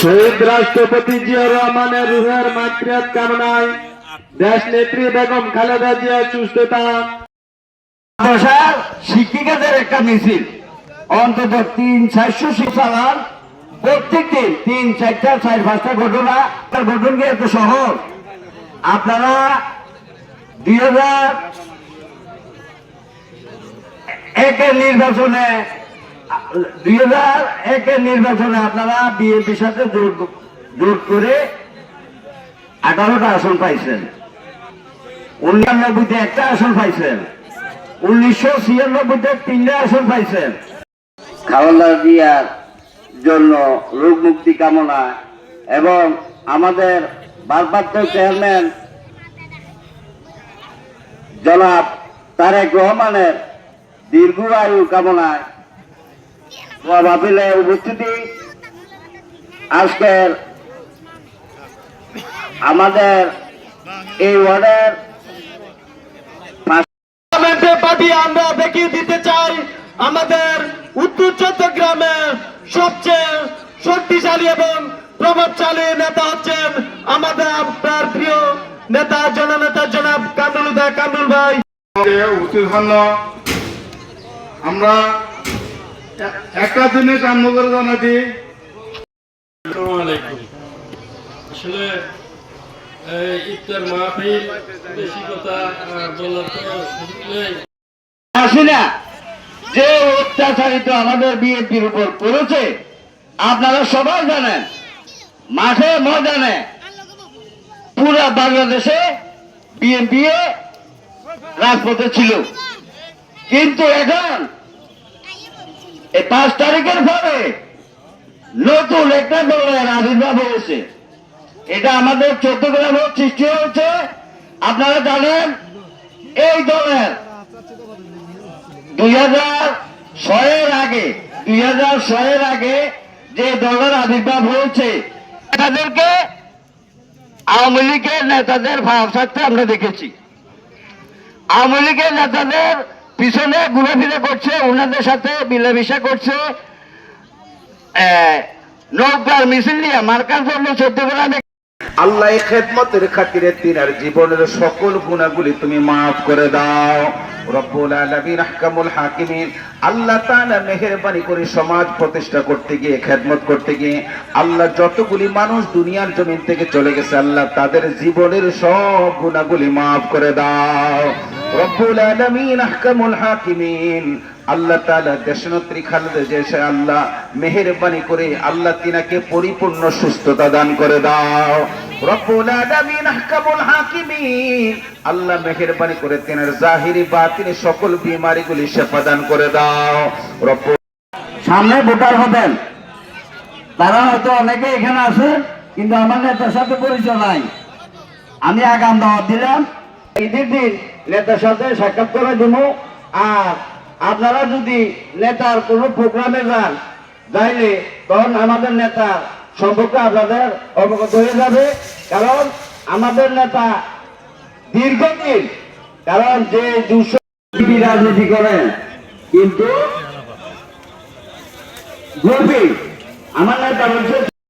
শহীদ রাষ্ট্রপতি জিয়া রহমানের রুহের মাতৃয়াত কামনায় দেশ নেত্রী বেগম খালেদা জিয়া সুস্থতা। শিক্ষিকাদের একটা মিছিল। অন্তত তিন চারশো শিক্ষালার প্রত্যেক দিন তিন চারটা, চার পাঁচটা ঘটনা, তার ঘটন কি এত সহজ? আপনারা দুই হাজার একের নির্বাচনে দুই হাজার একের নির্বাচনে আপনারা বিএনপির সাথে জোট করে আঠারোটা আসন পাইছেন। উনিরানব্বইতে একটা আসন পাইছেন। উনিশশো ছিয়ানব্বইতে তিনটা আসন পাইছেন। খাওয়ালা দিয়ার জন্য রোগ মুক্তি কামনা এবং আমাদের ভারপ্রাপ্ত চেয়ারম্যান জনাব তারেক রহমানের দীর্ঘ আয়ু কামনায় বাবিলে উপস্থিতি। আজকের আমাদের এই ওয়ার্ডের পাঠিয়ে আমরা দেখিয়ে দিতে চাই আমাদের উত্তর চট্টগ্রামে সবচেয়ে শক্তিশালী এবং প্রভাবশালী নেতা হচ্ছেন আমাদের আপনার প্রিয় নেতা জননেতা জনাব কামরুল কামরুল ভাই উচিত হল আমরা একটা জিনিস আমরা করে আসসালামু আসলে ইফতার মাহফিল বেশি কথা বলার তো সুযোগ নেই। হাসিনা যে অত্যাচারিত আমাদের বিএনপির উপর করেছে আপনারা সবাই জানেন মাঠে ময়দানে পুরা বাংলাদেশে বিএনপি রাজপথে ছিল। কিন্তু এখন এই পাঁচ তারিখের পরে নতুন একটা দলের আবির্ভাব হয়েছে এটা আমাদের চট্টগ্রামের সৃষ্টি হয়েছে। আপনারা জানেন, এই দলের দুই হাজার ছয়ের আগে, দুই হাজার ছয়ের আগে যে দলের আবির্ভাব হয়েছে, তাদেরকে আওয়ামী লীগের নেতাদের ভাব থাকতে আমরা দেখেছি। আওয়ামী লীগের নেতাদের পিছনে ঘুরেফিরে করছে, ওনাদের সাথে মিলামিশা করছে। নৌকার মিছিল নিয়ে মার্কার জন্য চোদ্দগ্রামে আল্লাহ খেদমতের খাতিরে তিনার জীবনের সকল গুণাগুলি তুমি মাফ করে দাও। রব্বুল আলামিন, আহকামুল হাকিমিন। আল্লাহ তাআলা মেহেরবানি করে সমাজ প্রতিষ্ঠা করতে গিয়ে, খেদমত করতে গিয়ে আল্লাহ যতগুলি মানুষ দুনিয়ার জমিন থেকে চলে গেছে, আল্লাহ তাদের জীবনের সব গুণাগুলি মাফ করে দাও। হাকিমিন। আল্লাহ আল্লাহ মেহেরবানি করে আল্লাহ তিনাকে পরিপূর্ণ সুস্থতা দান করে দাও। আল্লাহ মেহেরবানি করে তিনার জাহিরি সকল বিমারিগুলি শেফা দান করে দাও। সামনে ভোটার হবেন। তারা হয়তো অনেকে এখানে আছে, কিন্তু আমার নেতার সাথে পরিচয় নাই। আমি আগাম দাওয়াত দিলাম। ঈদের দিন নেতার সাথে সাক্ষাৎ করে দিব। আর আপনারা যদি নেতার কোনো প্রোগ্রামে যান, যাইলে তখন আমাদের নেতা সম্পর্কে আপনাদের অবগত হয়ে যাবে। কারণ আমাদের নেতা দীর্ঘদিন, কারণ যে দুশো রাজনীতি করেন কিন্তু আমার নেতা বলছে